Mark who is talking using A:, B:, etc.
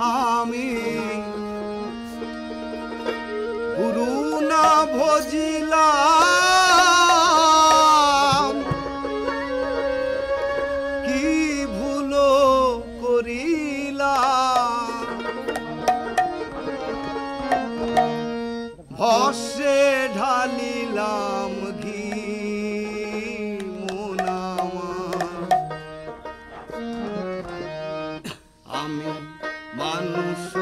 A: আমি গুরু না ভজিলাম। কি ভুল করিলাম? ভসে ঢালিলাম। মানুষ